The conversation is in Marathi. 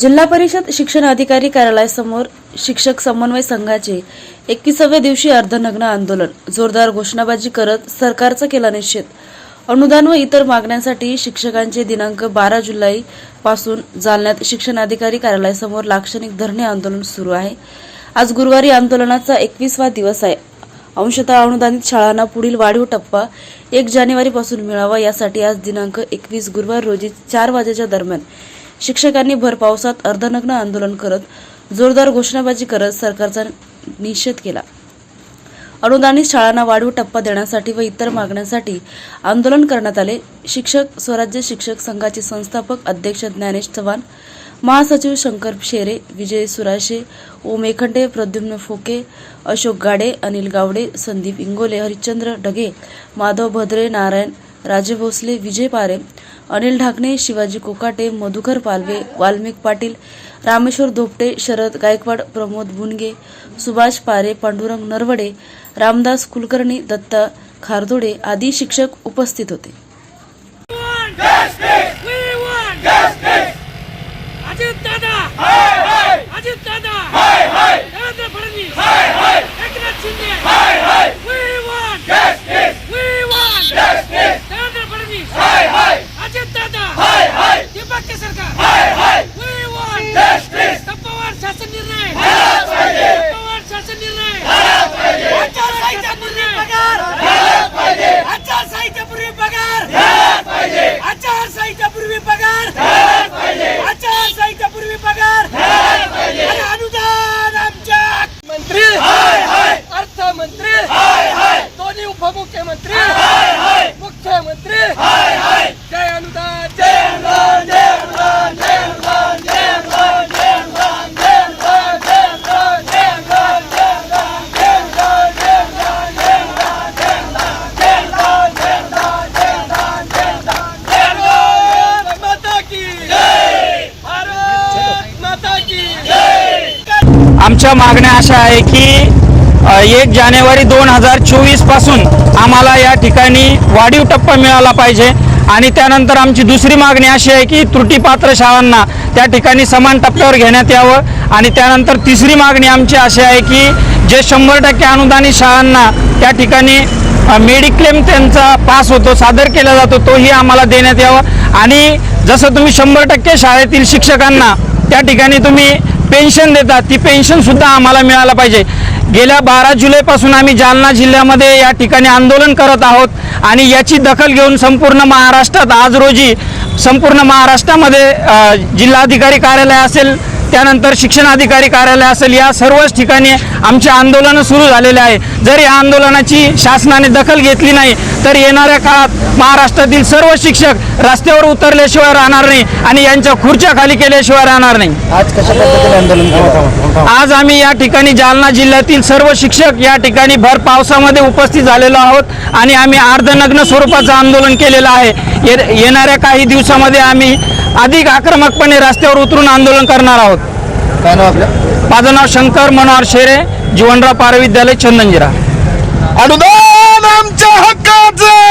जिल्हा परिषद शिक्षण अधिकारी कार्यालयासमोर शिक्षक समन्वय संघाचे एकविसाव्या दिवशी अर्धनग्न आंदोलन. जोरदार घोषणाबाजी करत सरकारचा केला निषेध. अनुदान व इतर मागण्यांसाठी शिक्षकांचे दिनांक बारा जुलै पासून जालन्यात शिक्षण अधिकारी कार्यालयासमोर लाक्षणिक धरणे आंदोलन सुरू आहे. आज गुरुवारी आंदोलनाचा एकवीसवा दिवस आहे. अंशतः अनुदानित शाळांना पुढील वाढीव टप्पा एक जानेवारीपासून मिळावा यासाठी आज दिनांक एकवीस गुरुवार रोजी चार वाजेच्या दरम्यान शिक्षकांनी भर पावसात अर्धनग्न आंदोलन करत जोरदार घोषणाबाजी करत सरकारचा निषेध केला. अनुदानित शाळांना वाढीव टप्पा देण्यासाठी व इतर मागण्यांसाठी आंदोलन करण्यात आले. शिक्षक स्वराज्य शिक्षक संघाचे संस्थापक अध्यक्ष ज्ञानेश चव्हाण महासचिव शंकर शेरे विजय सुराशे ओम एखंडे प्रद्युम्न फोके अशोक गाडे अनिल गावडे संदीप इंगोले हरिश्चंद्र डगे माधव भद्रे नारायण राजे भोसले विजय पारे अनिल ढाकणे शिवाजी कोकाटे मधुकर पालवे वाल्मिक पाटील रामेश्वर धोपटे शरद गायकवाड प्रमोद बुनगे सुभाष पारे पांडुरंग नरवडे रामदास कुलकर्णी दत्ता खारदोडे आदी शिक्षक उपस्थित होते. दोन्ही उपमुख्यमंत्री मुख्यमंत्री जय अनुदान जय अनुदान जय अनुदान जय अनुदान जय अनुदान जय अनुदान जय अनुदान जय अनुदान जय अनुदान जय अनुदान जय अनुदान जय अनुदान जय अनुदान जय अनुदान जय अनुदान जय अनुदान जय अनुदान जय अनुदान जय अनुदान माता की जय भारत माता की जय आमच्या मागण्या अशा आहे की एक जानेवारी दोन हजार चोवीसपासून आम्हाला या ठिकाणी वाढीव टप्पा मिळाला पाहिजे. आणि त्यानंतर आमची दुसरी मागणी अशी आहे की त्रुटीपात्र शाळांना त्या ठिकाणी समान टप्प्यावर घेण्यात यावं. आणि त्यानंतर तिसरी मागणी आमची अशी आहे की जे शंभर टक्के अनुदानित शाळांना त्या ठिकाणी मेडिक्लेम त्यांचा पास होतो सादर केला जातो तोही आम्हाला देण्यात यावा. आणि जसं तुम्ही शंभर टक्के शाळेतील शिक्षकांना त्या ठिकाणी तुम्ही पेन्शन देता ती पेन्शनसुद्धा आम्हाला मिळायला पाहिजे. गेल्या बारा जुलैपासून आम्ही जालना जिल्ह्यामध्ये या ठिकाणी आंदोलन करत आहोत आणि याची दखल घेऊन संपूर्ण महाराष्ट्रात आज रोजी संपूर्ण महाराष्ट्रामध्ये जिल्हाधिकारी कार्यालय असेल त्यानंतर शिक्षण अधिकारी कार्यालय असेल या सर्वच ठिकाणी आमचे आंदोलनं सुरू झालेले आहे. जर या आंदोलनाची शासनाने दखल घेतली नाही तर येणाऱ्या काळात महाराष्ट्रातील सर्व शिक्षक रस्त्यावर उतरल्याशिवाय राहणार नाही आणि यांच्या खुर्च्या खाली केल्याशिवाय राहणार नाही. आज कशा पद्धतीने आंदोलन केलं आज आम्ही या ठिकाणी जालना जिल्ह्यातील सर्व शिक्षक या ठिकाणी भर पावसामध्ये उपस्थित झालेलो आहोत आणि आम्ही अर्धनग्न स्वरूपाचं आंदोलन केलेलं आहे. ये- येणाऱ्या काही दिवसामध्ये आम्ही अधिक आक्रमकपणे रस्त्यावर उतरून आंदोलन करणार आहोत. काय नाव आपलं? माझं नाव शंकर मनोहर शेरे जीवनराव पार विद्यालय चंदनजिरा अनुदान आमच्या हक्काचं!